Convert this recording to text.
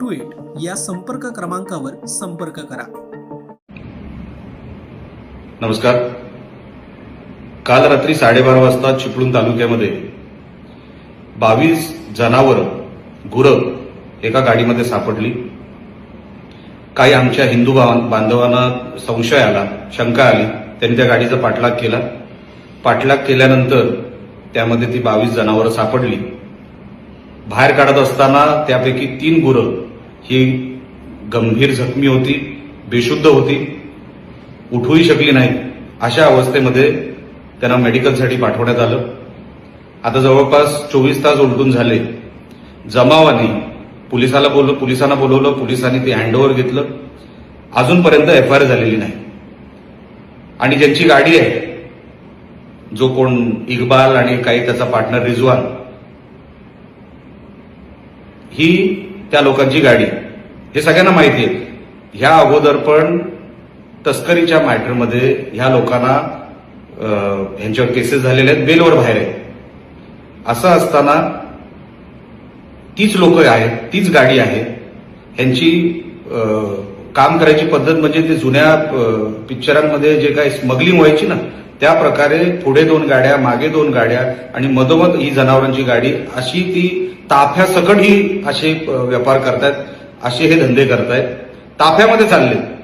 two eight या संपर्क क्रमांकावर संपर्क करा. नमस्कार. काल रात्री साडेबारा वाजता चिपळूण तालुक्यामध्ये बावीस जनावर गुरं एका गाडीमध्ये सापडली. काही आमच्या हिंदू बांधवांना संशय आला शंका आली. त्यांनी त्या गाडीचा पाठलाग केला. पाठलाग केल्यानंतर त्यामध्ये ती बावीस जनावरं सापडली. बाहेर काढत असताना त्यापैकी तीन गुरं ही गंभीर जखमी होती बेशुद्ध होती उठूही शकली नाही अशा अवस्थेमध्ये त्यांना मेडिकलसाठी पाठवण्यात आलं. आता जवळपास चोवीस तास उलटून झाले. जमावानी पोलिसाला बोल पोलिसांना बोलवलं पोलिसांनी ते हँडओव्हर घेतलं. अजूनपर्यंत एफ आय आर झालेली नाही. आणि ज्यांची गाडी आहे जो कोण इक्बाल आणि काही त्याचा पार्टनर रिजवान ही त्या लोकांची गाडी. हे सगळ्यांना माहिती आहे. ह्या अगोदर पण तस्करीच्या मॅटरमध्ये ह्या लोकांना ह्यांच्यावर केसेस झालेल्या आहेत बेलवर बाहेर आहेत. असं असताना तीच लोक आहेत तीच गाडी आहे ह्यांची काम करायची पद्धत म्हणजे ते जुन्या पिक्चरांमध्ये जे काही स्मगलिंग व्हायची ना त्या प्रकारे पुढे दोन गाड्या मागे दोन गाड्या आणि मधोमध ही जनावरांची गाडी अशी ती ताफ्यासकट ही असे व्यापार करतायत असे हे धंदे करतायत. ताफ्यामध्ये चालले.